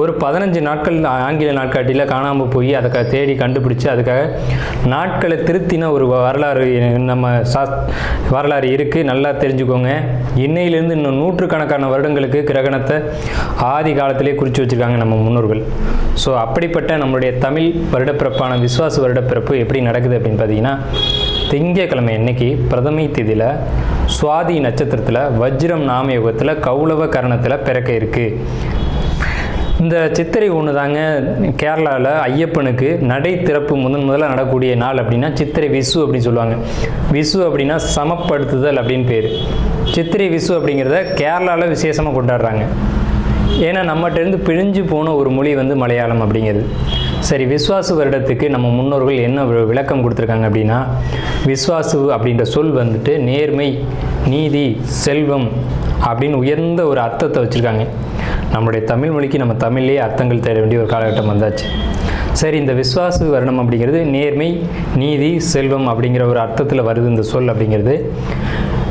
ஒரு பதினஞ்சு நாட்கள் ஆங்கில நாட்காட்டியில் காணாமல் போய் அதை தேடி கண்டுபிடிச்சு அதுக்காக நாட்களை திருத்தின ஒரு வரலாறு நம்ம சா வரலாறு இருக்குது நல்லா தெரிஞ்சுக்கோங்க. இன்னையிலேருந்து இன்னும் நூற்றுக்கணக்கான வருடங்களுக்கு கிரகணத்தை ஆதி காலத்திலே குறித்து வச்சுருக்காங்க நம்ம முன்னோர்கள். ஸோ அப்படிப்பட்ட நம்மளுடைய தமிழ் வருடப்பிறப்பான விஸ்வாச வருடப்பிறப்பு எப்படி நடக்குது அப்படின்னு பார்த்தீங்கன்னா திங்கக்கிழமை அன்னைக்கு பிரதமை திதியில் சுவாதி நட்சத்திரத்தில் வஜ்ரம் நாமயோகத்தில் கௌளவ கரணத்தில் பிறக்க இருக்குது இந்த சித்திரை ஒன்று தாங்க கேரளாவில் ஐயப்பனுக்கு நடை திறப்பு முதன் முதல்ல நடக்கூடிய நாள் அப்படின்னா சித்திரை விசு அப்படின்னு சொல்லுவாங்க. விசு அப்படின்னா சமப்படுத்துதல் அப்படின்னு பேர். சித்திரை விசு அப்படிங்கிறத கேரளாவில் விசேஷமாக கொண்டாடுறாங்க. ஏன்னா நம்மகிட்டேருந்து பிழிஞ்சு போன ஒரு மொழி வந்து மலையாளம் அப்படிங்கிறது. சரி விஸ்வாசு வருடத்துக்கு நம்ம முன்னோர்கள் என்ன விளக்கம் கொடுத்துருக்காங்க அப்படின்னா விஸ்வாசு அப்படின்ற சொல் வந்துட்டு நேர்மை நீதி செல்வம் அப்படின்னு உயர்ந்த ஒரு அர்த்தத்தை வச்சுருக்காங்க. நம்மளுடைய தமிழ் மொழிக்கு நம்ம தமிழ்லேயே அர்த்தங்கள் தேட வேண்டிய ஒரு காலகட்டம் வந்தாச்சு. சரி இந்த விஸ்வாசு வருடம் அப்படிங்கிறது நேர்மை நீதி செல்வம் அப்படிங்கிற ஒரு அர்த்தத்தில் வருது இந்த சொல் அப்படிங்கிறது.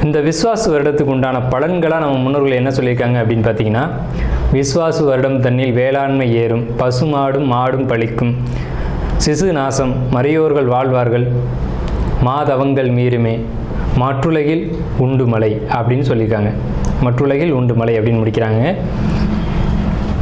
இந்த விஸ்வாசு வருடத்துக்கு உண்டான பலன்களாக நம்ம முன்னோர்கள் என்ன சொல்லியிருக்காங்க அப்படின்னு பார்த்தீங்கன்னா விஸ்வாசு வருடம் தன்னில் வேளாண்மை ஏறும் பசுமாடும் மாடும் பழிக்கும் சிசு நாசம் மறையோர்கள் வாழ்வார்கள் மாதவங்கள் மீறுமே மற்றுலகில் உண்டு மலை அப்படின்னு சொல்லியிருக்காங்க. மற்றுலகில் உண்டு மலை அப்படின்னு முடிக்கிறாங்க.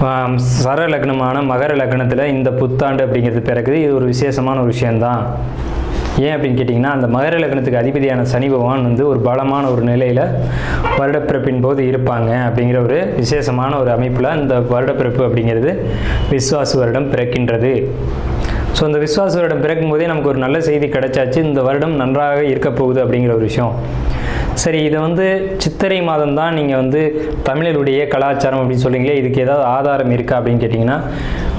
சர லக்னமான மகர லக்னத்தில் இந்த புத்தாண்டு அப்படிங்கிறது பிறகுது இது ஒரு விசேஷமான ஒரு விஷயந்தான் ஏன் அப்படின்னு கேட்டிங்கன்னா அந்த மகர லக்னத்துக்கு அதிபதியான சனி பகவான் வந்து ஒரு பலமான ஒரு நிலையில் வருடப்பிறப்பின் போது இருப்பாங்க அப்படிங்கிற ஒரு விசேஷமான ஒரு அமைப்பில் இந்த வருடப்பிறப்பு அப்படிங்கிறது விஸ்வாசு வருடம் பிறக்கின்றது. ஸோ இந்த விஸ்வாச வருடம் பிறக்கும் போதே நமக்கு ஒரு நல்ல செய்தி கிடைச்சாச்சு. இந்த வருடம் நன்றாக இருக்க போகுது அப்படிங்கிற ஒரு விஷயம். சரி இதை வந்து சித்திரை மாதம் தான் நீங்கள் வந்து தமிழருடைய கலாச்சாரம் அப்படின்னு சொல்கிறீங்களே இதுக்கு ஏதாவது ஆதாரம் இருக்கா அப்படின்னு கேட்டிங்கன்னா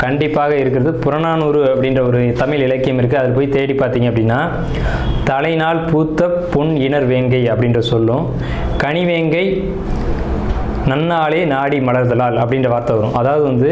கண்டிப்பாக இருக்கிறது புறநானூறு அப்படின்ற ஒரு தமிழ் இலக்கியம் இருக்குது அதில் போய் தேடி பார்த்தீங்க அப்படின்னா தலைநாள் பூத்த பொன் இனர் வேங்கை அப்படின்ற சொல்லும். கனிவேங்கை நன்னாளே நாடி மலர்தலால் அப்படின்ற வார்த்தை வரும். அதாவது வந்து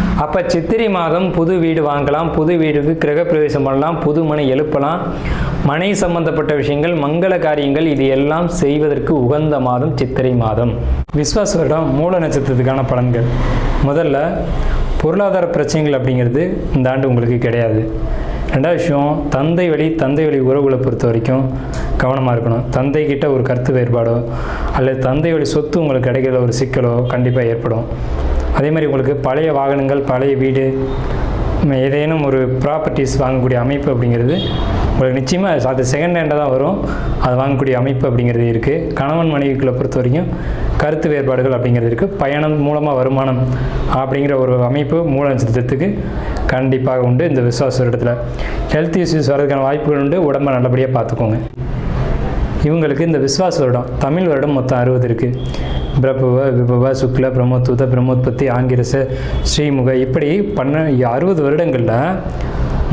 அப்போ சித்திரை மாதம் புது வீடு வாங்கலாம் புது வீடுக்கு கிரகப்பிரவேசம் பண்ணலாம் புது மனை எழுப்பலாம். மனை சம்பந்தப்பட்ட விஷயங்கள் மங்கள காரியங்கள் இது எல்லாம் செய்வதற்கு உகந்த மாதம் சித்திரை மாதம். விஸ்வாச வருடம் மூல நட்சத்திரத்துக்கான பலன்கள். முதல்ல பொருளாதார பிரச்சனைகள் அப்படிங்கிறது இந்த ஆண்டு உங்களுக்கு கிடையாது. ரெண்டாவது விஷயம் தந்தை வழி தந்தை வழி உறவுகளை பொறுத்த வரைக்கும் கவனமாக இருக்கணும். தந்தை கிட்ட ஒரு கருத்து வேறுபாடோ அல்லது தந்தை வழி சொத்து உங்களுக்கு கிடைக்கிற ஒரு சிக்கலோ கண்டிப்பாக ஏற்படும். அதே மாதிரி உங்களுக்கு பழைய வாகனங்கள் பழைய வீடு ஏதேனும் ஒரு ப்ராப்பர்ட்டிஸ் வாங்கக்கூடிய அமைப்பு அப்படிங்கிறது உங்களுக்கு நிச்சயமாக அது செகண்ட் ஹேண்டாக தான் வரும். அது வாங்கக்கூடிய அமைப்பு அப்படிங்கிறது இருக்குது கணவன் மனைவிக்குள்ள பொறுத்த வரைக்கும் கருத்து வேறுபாடுகள் அப்படிங்கிறது இருக்குது பயணம் மூலமாக வருமானம் அப்படிங்கிற ஒரு அமைப்பு மூல நட்சத்திரத்துக்கு கண்டிப்பாக உண்டு இந்த விசுவாச இடத்துல ஹெல்த் இஷ்யூஸ் வர்றதுக்கான வாய்ப்புகள் உண்டு. உடம்பை நல்லபடியாக பார்த்துக்கோங்க. இவங்களுக்கு இந்த விஸ்வாச வருடம் தமிழ் வருடம் மொத்தம் அறுபது இருக்குது பிரபவ விபவ சுக்ல பிரம்மோத்துத பிரம்மோத்பத்தி ஆங்கிரச ஸ்ரீமுக இப்படி பண்ண அறுபது வருடங்களில்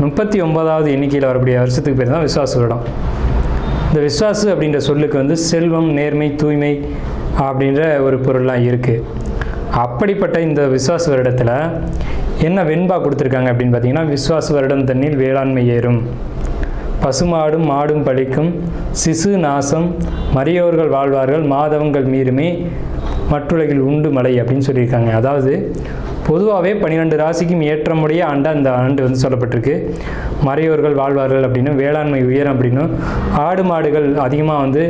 முப்பத்தி ஒன்பதாவது எண்ணிக்கையில் வரக்கூடிய வருஷத்துக்கு பேர் தான் விஸ்வாச வருடம். இந்த விஸ்வாசு அப்படின்ற சொல்லுக்கு வந்து செல்வம் நேர்மை தூய்மை அப்படின்ற ஒரு பொருள்லாம் இருக்குது அப்படிப்பட்ட இந்த விஸ்வாச வருடத்தில் என்ன வெண்பா கொடுத்துருக்காங்க அப்படின்னு பார்த்தீங்கன்னா விஸ்வாச வருடம் தண்ணீர் வேளாண்மை ஏறும். பசுமாடும் மாடும் பழிக்கும். சிசு நாசம் மரியோர்கள் வாழ்வார்கள் மாதவங்கள் மீறுமே மற்றுலகில் உண்டு மலை அப்படின்னு சொல்லியிருக்காங்க. அதாவது பொதுவாகவே பன்னிரெண்டு ராசிக்கும் ஏற்றமுடைய ஆண்டா இந்த ஆண்டு வந்து சொல்லப்பட்டிருக்கு. மறையோர்கள் வாழ்வார்கள் அப்படின்னு வேளாண்மை உயரம் அப்படின்னும் ஆடு மாடுகள் அதிகமாக வந்து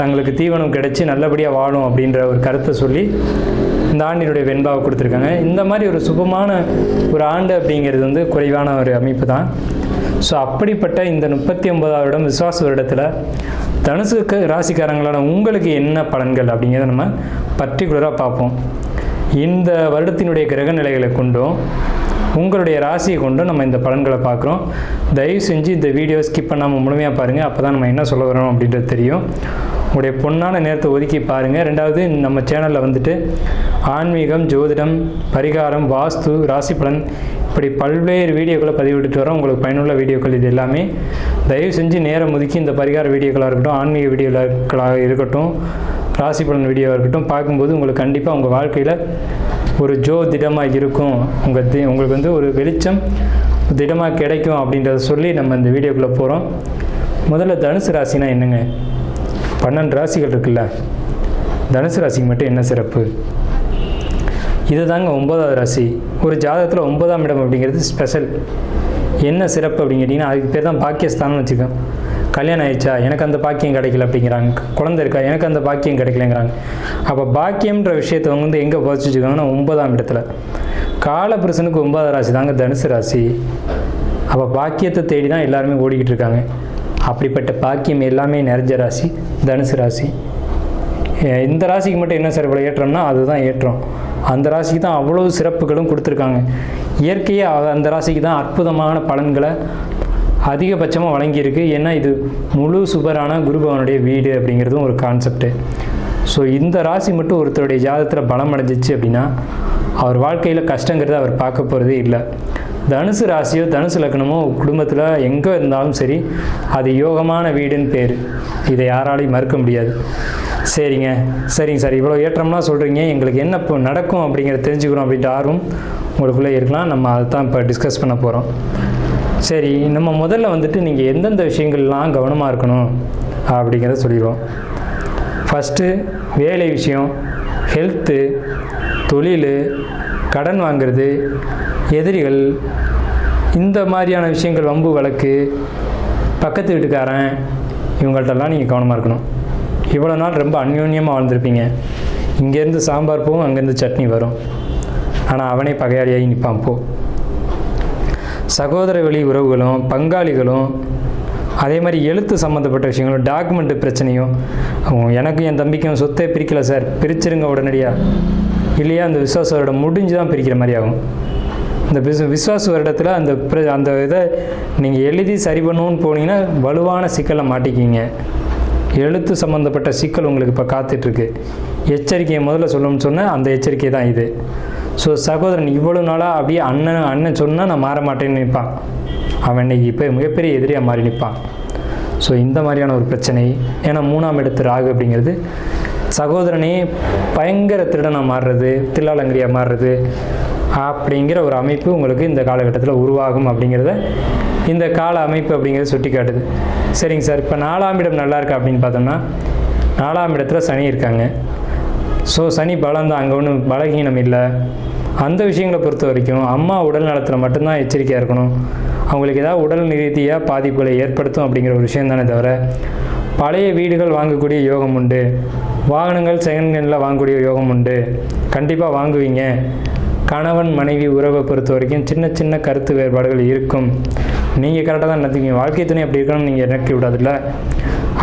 தங்களுக்கு தீவனம் கிடைச்சி நல்லபடியாக வாழும் அப்படின்ற ஒரு கருத்தை சொல்லி இந்த ஆண்டினுடைய வெண்பாவை கொடுத்துருக்காங்க. இந்த மாதிரி ஒரு சுபமான ஒரு ஆண்டு அப்படிங்கிறது வந்து குறைவான ஒரு அமைப்பு தான். ஸோ அப்படிப்பட்ட இந்த முப்பத்தி ஒன்பதாவது இடம் விசுவாச வருடத்தில் தனுசு ராசிக்காரங்களான உங்களுக்கு என்ன பலன்கள் அப்படிங்கிறத நம்ம பர்டிகுலராக பார்ப்போம். இந்த வருடத்தினுடைய கிரக நிலைகளை கொண்டும் உங்களுடைய ராசியை கொண்டும் நம்ம இந்த பலன்களை பார்க்குறோம். தயவு செஞ்சு இந்த வீடியோ ஸ்கிப் பண்ணாமல் முழுமையாக பாருங்கள் அப்போ தான் நம்ம என்ன சொல்ல வரோம் அப்படின்றது தெரியும். உங்களுடைய பொண்ணான நேரத்தை ஒதுக்கி பாருங்கள் ரெண்டாவது நம்ம சேனலில் வந்துட்டு ஆன்மீகம் ஜோதிடம் பரிகாரம் வாஸ்து ராசி பலன் இப்படி பல்வேறு வீடியோக்களை பதிவிட்டுட்டு வரோம். உங்களுக்கு பயனுள்ள வீடியோக்கள் இது எல்லாமே. தயவு செஞ்சு நேரம் ஒதுக்கி இந்த பரிகார வீடியோக்களாக இருக்கட்டும் ஆன்மீக வீடியோக்களாக இருக்கட்டும் ராசி பலன் வீடியோவாக இருக்கட்டும் பார்க்கும்போது உங்களுக்கு கண்டிப்பாக உங்கள் வாழ்க்கையில் ஒரு ஜோ திடமாக இருக்கும். உங்கள் தி உங்களுக்கு வந்து ஒரு வெளிச்சம் திடமாக கிடைக்கும் அப்படின்றத சொல்லி நம்ம இந்த வீடியோக்குள்ளே போகிறோம் முதல்ல தனுசு ராசினா என்னங்க? பன்னெண்டு ராசிகள் இருக்குல்ல. தனுசு ராசிக்கு மட்டும் என்ன சிறப்பு? இது தாங்க ஒன்பதாவது ராசி. ஒரு ஜாதகத்தில் ஒன்பதாம் இடம் அப்படிங்கிறது ஸ்பெஷல் என்ன சிறப்பு அப்படின்னு கேட்டிங்கன்னா அதுக்கு பேர் தான் பாக்கியஸ்தானம்னு வச்சுக்கோங்க. கல்யாணம் ஆயிடுச்சா? எனக்கு அந்த பாக்கியம் கிடைக்கல அப்படிங்கிறாங்க. குழந்தை இருக்கா? எனக்கு அந்த பாக்கியம் கிடைக்கலங்கிறாங்க. அப்போ பாக்கியம்ன்ற விஷயத்தை அவங்க வந்து எங்கே பதிச்சு ஒன்பதாம் இடத்துல. காலபுருஷனுக்கு ஒன்பதாம் ராசி தாங்க தனுசு ராசி. அப்போ பாக்கியத்தை தேடி தான் எல்லாருமே ஓடிக்கிட்டு இருக்காங்க. அப்படிப்பட்ட பாக்கியம் எல்லாமே நிறைஞ்ச ராசி தனுசு ராசி. இந்த ராசிக்கு மட்டும் என்ன சார் இவ்வளோ ஏற்றம்னா அதுதான் ஏற்றம். அந்த ராசிக்கு தான் அவ்வளோ சிறப்புகளும் கொடுத்துருக்காங்க. இயற்கையாக அந்த ராசிக்கு தான் அற்புதமான பலன்களை அதிகபட்சமாக வழங்கியிருக்கு. ஏன்னா இது முழு சுபரான குருபவனுடைய வீடு அப்படிங்கிறதும் ஒரு கான்செப்ட்டு ஸோ இந்த ராசி மட்டும் ஒருத்தருடைய ஜாதகத்தில் பலம் அடைஞ்சிச்சு அப்படின்னா அவர் வாழ்க்கையில் கஷ்டங்கிறத அவர் பார்க்க போகிறதே இல்லை. தனுசு ராசியோ தனுசு லக்னமோ குடும்பத்தில் எங்கே இருந்தாலும் சரி அது யோகமான வீடுன்னு பேர். இதை யாராலையும் மறுக்க முடியாது. சரிங்க. சரிங்க சார். இவ்வளோ ஏற்றம்லாம் சொல்கிறீங்க எங்களுக்கு என்ன இப்போ நடக்கும் அப்படிங்கிறத தெரிஞ்சுக்கணும் அப்படின்ற ஆர்வம் உங்களுக்குள்ளே இருக்கலாம். நம்ம அதை தான் இப்போ டிஸ்கஸ் பண்ண போகிறோம் சரி நம்ம முதல்ல வந்துட்டு நீங்கள் எந்தெந்த விஷயங்கள்லாம் கவனமாக இருக்கணும் அப்படிங்கிறத சொல்லிடுவோம். ஃபஸ்ட்டு வேலை விஷயம் ஹெல்த்து தொழில் கடன் வாங்குறது எதிரிகள் இந்த மாதிரியான விஷயங்கள் வம்பு வழக்கு பக்கத்து வீட்டுக்காரன் இவங்கள்ட்டெல்லாம் நீங்கள் கவனமாக இருக்கணும். இவ்வளோ நாள் ரொம்ப அந்யோன்யமாக வாழ்ந்திருப்பீங்க. இங்கேருந்து சாம்பார் போகும் அங்கேருந்து சட்னி வரும். ஆனால் அவனே பகையாளியாகி நிற்பான் போ. சகோதர வழி உறவுகளும் பங்காளிகளும் அதே மாதிரி எழுத்து சம்மந்தப்பட்ட விஷயங்களும் டாக்குமெண்ட் பிரச்சனையும் அவங்க எனக்கும் என் தம்பிக்கும் சொத்தே பிரிக்கலை சார் பிரிச்சிருங்க உடனடியாக இல்லையா அந்த விசுவாச வருடம் முடிஞ்சு தான் பிரிக்கிற மாதிரி ஆகும். இந்த விஸ் விஸ்வாச வருடத்தில் அந்த பிர- அந்த இதை நீங்கள் எழுதி சரி பண்ணுவோன்னு போனீங்கன்னா வலுவான சிக்கலை மாட்டிக்கிங்க எழுத்து சம்மந்தப்பட்ட சிக்கல் உங்களுக்கு இப்போ காத்துட்ருக்கு. எச்சரிக்கையை முதல்ல சொல்லணும்னு சொன்னேன் அந்த எச்சரிக்கை தான் இது. ஸோ சகோதரன் இவ்வளோ நாளாக அப்படியே அண்ணன் அண்ணன் சொன்னால் நான் மாற மாட்டேன்னு நிற்பான் அவன் இன்னைக்கு இப்போ மிகப்பெரிய எதிரியாக மாறி நிற்பான் ஸோ இந்த மாதிரியான ஒரு பிரச்சனை. ஏன்னா மூணாம் இடத்து ராகு அப்படிங்கிறது சகோதரனே பயங்கர திருடனாக மாறுறது தில்லாலங்கரியாக மாறுறது அப்படிங்கிற ஒரு அமைப்பு உங்களுக்கு இந்த காலகட்டத்தில் உருவாகும் அப்படிங்கிறத இந்த கால அமைப்பு அப்படிங்கிறத சுட்டி காட்டுது சரிங்க சார் இப்போ நாலாம் இடம் நல்லா இருக்கா அப்படின்னு பார்த்தோம்னா நாலாம் இடத்துல சனி இருக்காங்க. ஸோ சனி பலம் தான் அங்கே ஒன்றும் பலகீனம் இல்லை. அந்த விஷயங்களை பொறுத்த வரைக்கும் அம்மா உடல் நலத்தில் மட்டும்தான் எச்சரிக்கையாக இருக்கணும். அவங்களுக்கு ஏதாவது உடல் ரீதியாக பாதிப்புகளை ஏற்படுத்தும் அப்படிங்கிற ஒரு விஷயம் தானே தவிர பழைய வீடுகள் வாங்கக்கூடிய யோகம் உண்டு. வாகனங்கள் செகண்ட் ஹேண்டில் வாங்கக்கூடிய யோகம் உண்டு. கண்டிப்பாக வாங்குவீங்க. கணவன் மனைவி உறவை பொறுத்த வரைக்கும் சின்ன சின்ன கருத்து வேறுபாடுகள் இருக்கும். நீங்கள் கரெக்டாக தான் நடத்துவீங்க வாழ்க்கை துணை அப்படி இருக்கணும்னு நீங்கள் நினைக்க விடாதுல்ல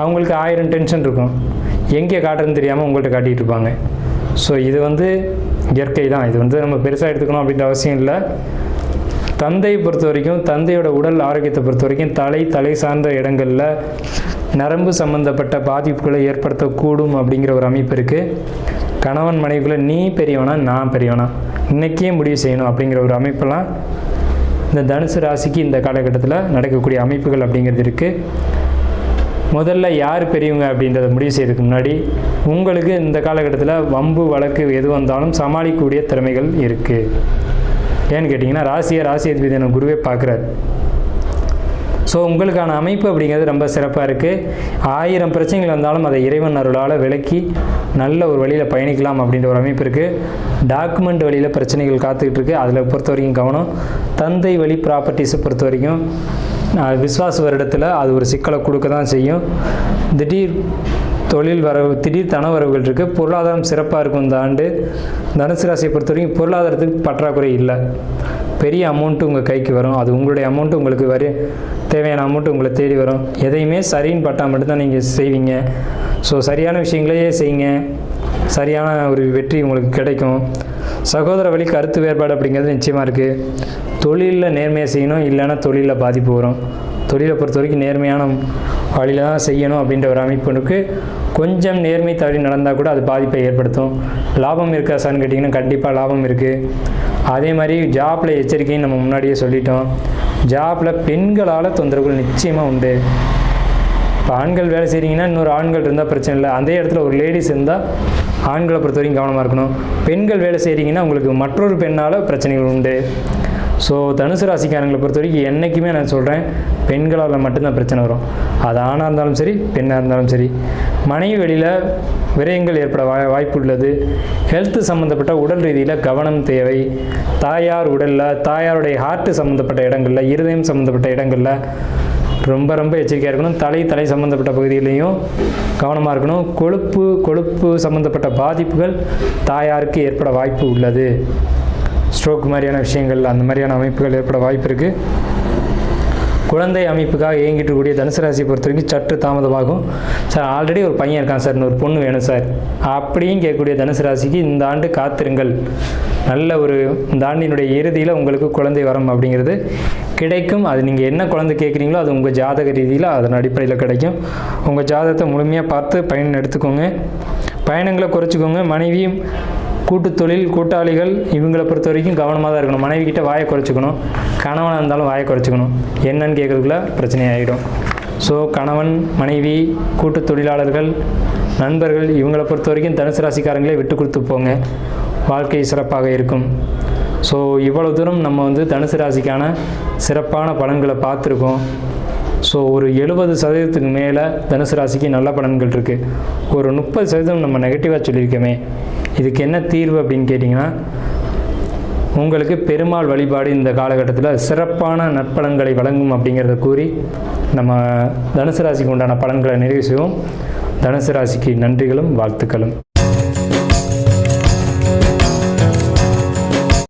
அவங்களுக்கு ஆயிரம் டென்ஷன் இருக்கும். எங்கே காட்டுறதுன்னு தெரியாமல் உங்கள்கிட்ட காட்டிகிட்டு இருப்பாங்க. ஸோ இது வந்து இயற்கை தான். இது வந்து நம்ம பெருசாக எடுத்துக்கணும் அப்படின்ற அவசியம் இல்லை. தந்தையை பொறுத்த வரைக்கும் தந்தையோட உடல் ஆரோக்கியத்தை பொறுத்த வரைக்கும் தலை தலை சார்ந்த இடங்களில் நரம்பு சம்பந்தப்பட்ட பாதிப்புகளை ஏற்படுத்தக்கூடும் அப்படிங்கிற ஒரு அமைப்பு இருக்குது கணவன் மனைவிக்குள்ளே நீ பெரியவனா நான் பெரியவனா? இன்னைக்கே முடிவு செய்யணும் அப்படிங்கிற ஒரு அமைப்பெல்லாம் இந்த தனுசு ராசிக்கு இந்த காலகட்டத்தில் நடக்கக்கூடிய அமைப்புகள் அப்படிங்கிறது இருக்குது முதல்ல யார் பெரியவங்க அப்படின்றத முடிவு செய்யறதுக்கு முன்னாடி உங்களுக்கு இந்த காலகட்டத்தில் வம்பு வழக்கு எது வந்தாலும் சமாளிக்கக்கூடிய திறமைகள் இருக்குது ஏன்னு கேட்டிங்கன்னா ராசியை ராசி அதிபதி குருவே பார்க்குறாரு. ஸோ உங்களுக்கான அமைப்பு அப்படிங்கிறது ரொம்ப சிறப்பாக இருக்குது ஆயிரம் பிரச்சனைகள் வந்தாலும் அதை இறைவன் அருளால் விலக்கி நல்ல ஒரு வழியில் பயணிக்கலாம் அப்படின்ற ஒரு அமைப்பு இருக்குது டாக்குமெண்ட் வழியில் பிரச்சனைகள் காத்துக்கிட்டு இருக்குது அதில் பொறுத்த வரைக்கும் கவனம். தந்தை வழி ப்ராப்பர்ட்டிஸை பொறுத்த வரைக்கும் விஸ்வாச வருடத்தில் அது ஒரு சிக்கலை கொடுக்க தான் செய்யும். திடீர் தொழில் வரவு திடீர் தன வரவுகள் இருக்குது பொருளாதாரம் சிறப்பாக இருக்கும் இந்த ஆண்டு. தனுசு ராசியை பொறுத்த வரைக்கும் பொருளாதாரத்துக்கு பற்றாக்குறை இல்லை. பெரிய அமௌண்ட்டு உங்கள் கைக்கு வரும். அது உங்களுடைய அமௌண்ட்டு உங்களுக்கு வரி தேவையான அமௌண்ட் உங்களை தேடி வரும். எதையுமே சரின்னு பட்டால் மட்டும்தான் நீங்கள் செய்வீங்க. ஸோ சரியான விஷயங்களையே செய்யுங்க. சரியான ஒரு வெற்றி உங்களுக்கு கிடைக்கும். சகோதர வழி கருத்து வேறுபாடு அப்படிங்கிறது நிச்சயமாக இருக்குது தொழிலில் நேர்மையாக செய்யணும் இல்லைன்னா தொழிலில் பாதிப்பு வரும். தொழிலை பொறுத்த வரைக்கும் நேர்மையான வழியில் தான் செய்யணும் அப்படின்ற ஒரு அமைப்பு இருக்குது கொஞ்சம் நேர்மை தவறி நடந்தால் கூட அது பாதிப்பை ஏற்படுத்தும். லாபம் இருக்கா சார்னு கேட்டிங்கன்னா கண்டிப்பாக லாபம் இருக்குது அதே மாதிரி ஜாப்பில் எச்சரிக்கையும் நம்ம முன்னாடியே சொல்லிட்டோம். ஜாப்பில் பெண்களால் தொந்தரவுகள் நிச்சயமாக உண்டு. இப்போ ஆண்கள் வேலை செய்கிறீங்கன்னா இன்னொரு ஆண்கள் இருந்தால் பிரச்சனை இல்லை. அதே இடத்துல ஒரு லேடிஸ் இருந்தால் ஆண்களை பொறுத்த வரைக்கும் கவனமாக இருக்கணும். பெண்கள் வேலை செய்கிறீங்கன்னா உங்களுக்கு மற்றொரு பெண்ணால் பிரச்சனைகள் உண்டு. ஸோ தனுசு ராசிக்காரங்களை பொறுத்த வரைக்கும் என்றைக்குமே நான் சொல்கிறேன் பெண்களால் மட்டும்தான் பிரச்சனை வரும். அது ஆணாக இருந்தாலும் சரி பெண்ணாக இருந்தாலும் சரி. மனைவி வெளியில் விரயங்கள் ஏற்பட வாய் வாய்ப்பு உள்ளது ஹெல்த் சம்மந்தப்பட்ட உடல் ரீதியில் கவனம் தேவை. தாயார் உடலில் தாயாருடைய ஹார்ட்டு சம்மந்தப்பட்ட இடங்களில் இருதயம் சம்மந்தப்பட்ட இடங்களில் ரொம்ப ரொம்ப எச்சரிக்கையாக இருக்கணும். தலை தலை சம்மந்தப்பட்ட பகுதியிலையும் கவனமாக இருக்கணும். கொழுப்பு கொழுப்பு சம்மந்தப்பட்ட பாதிப்புகள் தாயாருக்கு ஏற்பட வாய்ப்பு உள்ளது. ஸ்ட்ரோக் மாதிரியான விஷயங்கள் அந்த மாதிரியான அமைப்புகள் ஏற்பட வாய்ப்பு இருக்குது குழந்தை அமைப்புக்காக இயங்கிட்டு இருக்கக்கூடிய தனுசு ராசியை பொறுத்த வரைக்கும் சற்று தாமதமாகும். சார் ஆல்ரெடி ஒரு பையன் இருக்கான் சார் இன்னொரு பொண்ணு வேணும் சார். அப்படியும் கேட்கக்கூடிய தனுசு ராசிக்கு இந்த ஆண்டு காத்திருங்கள். நல்ல ஒரு இந்த ஆண்டினுடைய இறுதியில் உங்களுக்கு குழந்தை வரம் அப்படிங்கிறது கிடைக்கும். அது நீங்கள் என்ன குழந்தை கேட்குறீங்களோ அது உங்கள் ஜாதக ரீதியில் அதன் அடிப்படையில் கிடைக்கும். உங்கள் ஜாதகத்தை முழுமையாக பார்த்து பயன் எடுத்துக்கோங்க. பயணங்களை குறைச்சிக்கோங்க. மனைவியும் கூட்டு தொழில் கூட்டாளிகள் இவங்களை பொறுத்த வரைக்கும் கவனமாக தான் இருக்கணும். மனைவி கிட்ட வாயை குறைச்சிக்கணும். கணவனாக இருந்தாலும் வாயை குறைச்சிக்கணும். என்னன்னு கேட்குறதுக்குள்ள பிரச்சனை ஆகிடும் ஸோ கணவன் மனைவி கூட்டு தொழிலாளர்கள் நண்பர்கள் இவங்களை பொறுத்த வரைக்கும் தனுசு ராசிக்காரங்களே விட்டு கொடுத்து போங்க. வாழ்க்கை சிறப்பாக இருக்கும். ஸோ இவ்வளோ தூரம் நம்ம வந்து தனுசு ராசிக்கான சிறப்பான பலன்களை பார்த்துருக்கோம். ஸோ ஒரு எழுபது சதவீதத்துக்கு மேலே தனுசு ராசிக்கு நல்ல பலன்கள் இருக்குது ஒரு முப்பது சதவீதம் நம்ம நெகட்டிவாக சொல்லியிருக்கோமே. இதுக்கு என்ன தீர்வு அப்படின்னு கேட்டிங்கன்னா உங்களுக்கு பெருமாள் வழிபாடு இந்த காலகட்டத்தில் சிறப்பான நற்பலன்களை வழங்கும் அப்படிங்கிறத கூறி நம்ம தனுசு ராசிக்கு உண்டான பலன்களை நிறைவு செய்வோம். தனுசு ராசிக்கு நன்றிகளும் வாழ்த்துக்களும்.